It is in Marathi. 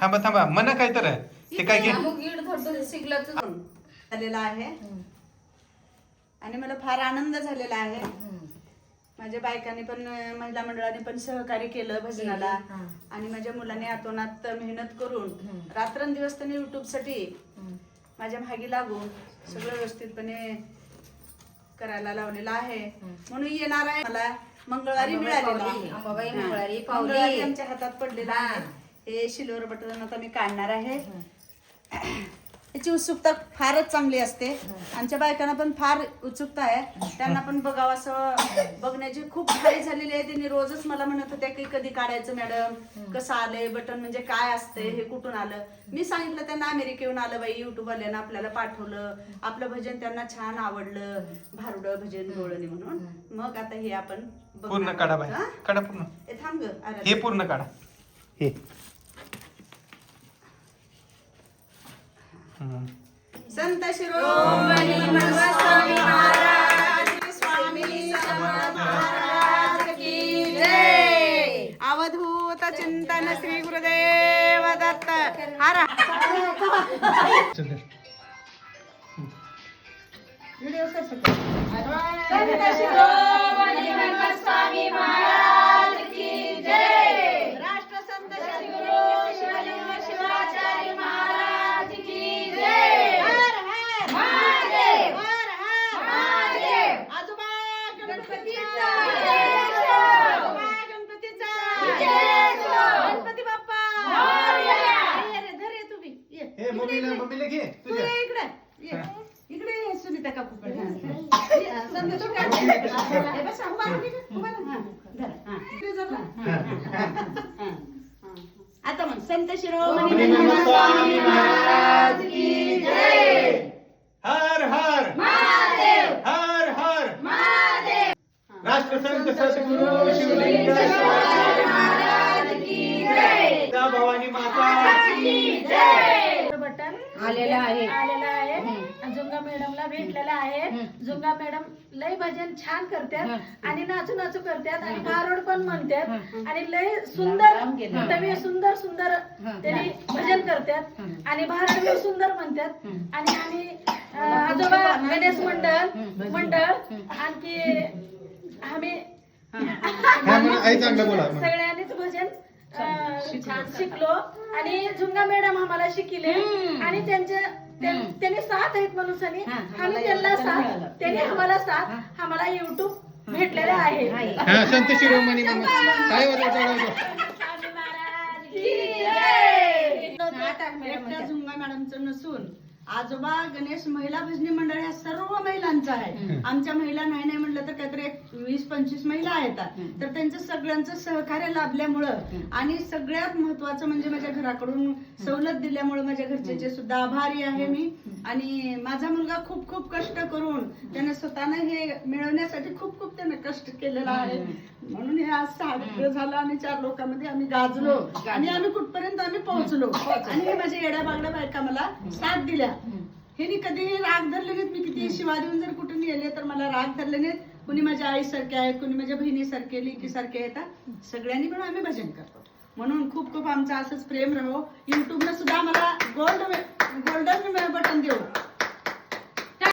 थांबा थांबा. म्हणा काय तर ते काय घे झालेला आहे. आणि मला फार आनंद झालेला आहे. माझ्या बायकांनी पण महिला मंडळाने पण सहकार्य केलं भजनाला. आणि माझ्या मुलाने आतोनात मेहनत करून रात्रंदिवस त्यांनी युट्यूबसाठी माझ्या भागी लागून सगळं व्यवस्थितपणे करायला लावलेलं आहे. म्हणून येणार आहे मला. मंगळवारी. मंगळवारी आमच्या हातात पडलेलं आहे. हे शिलोर बटन आता मी काढणार आहे. याची उत्सुकता फारच चांगली असते. आमच्या बायकांना पण फार उत्सुकता आहे. त्यांना पण बघावं असं बघण्याची खूप भारी झालेली आहे. त्यांनी रोजच मला म्हणत होत्या की कधी काढायचं मॅडम? कसं आलंय? बटन म्हणजे काय असते हे कुठून आलं? मी सांगितलं त्यांना अमेरिकेहून आलं बाई. युट्यूब आल्यानं आपल्याला पाठवलं. आपलं भजन त्यांना छान आवडलं. भारुड भजन डोळणी म्हणून. मग आता हे आपण पूर्ण काढा बाई. हा? काढा पूर्ण. ए, थांब. हे पूर्ण काढा. हे. संत शिरोमणी स्वामी महाराज. स्वामी समर्थ महाराज की जय. अवधूत चिंतन श्री गुरुदेव दत्त. हर चल. संत शिरोमणी स्वामी महाराज की जय राष्ट्रसंत सद्गुरू शिवलिंग शिवाचार्य महाराज की जय हर हर महादेव हर हर महादेव आजोबा गणपतीचा आजोबा गणपतीचा गणपती बाप्पा ये रे, धर ये तुम्ही ये. हे मम्मीला मम्मीला घे तू तुझ्या ये इकडे. ये. इकडे ये सुनीता काकूकडे हा. ये, संत तू काय हे. बस, उभा राहा तिकडे, उभा राहा. हा, धरा, हा. इकडे जा ना. हा, हा, हा, हा. आता मग संत शिरोमणी स्वामी महाराज की जय. हर हर. महादेव. हर हर. महादेव. राष्ट्रसंत सद्गुरु शिवलिंग महाराज की जय. सीता भवानी माता की जय. आलेला आहे. आलेला आहे. झुंगा मॅडमला भेटलेला आहे. झुंगा मॅडम लय भजन छान करतात आणि नाचू नाचू करतात आणि भारोड पण म्हणतात आणि लय सुंदर तवे सुंदर सुंदर त्यांनी भजन करतात आणि भारोड बी सुंदर म्हणतात. आणि आम्ही अं, आजोबा गणेश मंडळ मंडळ आणखी आम्ही आई चांगलं बोला. सगळ्यांनीच भजन शिकलो. आणि झुंगा मॅडम आम्हाला शिकले. आणि त्यांच्या त्यां- त्यांनी साथ आहेत म्हणून सनी. आम्ही त्यांना साथ त्यांनी आम्हाला साथ आम्हाला युट्यूब भेटलेलं आहे. हा संत शिरोमणी काय झुंगा मॅडमचं नसून आजोबा गणेश महिला भजनी मंडळ ह्या सर्व महिलांचं आहे. आमच्या महिला नाही नाही म्हटलं तर काहीतरी एक वीस पंचवीस महिला आहेत तर त्यांचं सगळ्यांचं सहकार्य लाभल्यामुळं आणि सगळ्यात महत्वाचं म्हणजे माझ्या घराकडून सवलत दिल्यामुळं माझ्या घरचे सुद्धा आभारी आहे मी आणि माझा मुलगा खूप खूप कष्ट करून त्याने स्वतःनं हे मिळवण्यासाठी खूप खूप त्याने कष्ट केलेला आहे. म्हणून हे आज साध्य झालं आणि चार लोकांमध्ये आम्ही गाजलो. आणि आम्ही कुठपर्यंत आम्ही पोहोचलो? आणि हे माझ्या येड्या बागड्या बायका मला साथ दिल्या. हे कधी राग धरले नाहीत. मी किती शिवा देऊन जर कुठून गेले तर मला राग धरले नाहीत. कुणी माझ्या आईसारखे आहेत कुणी माझ्या बहिणीसारखे लेकीसारखे येतात सगळ्यांनी पण आम्ही भजन करतो. म्हणून खूप खूप आमचं असंच प्रेम राहो. युट्यूबला सुद्धा मला गोल्ड गोल्डन बटन देऊ.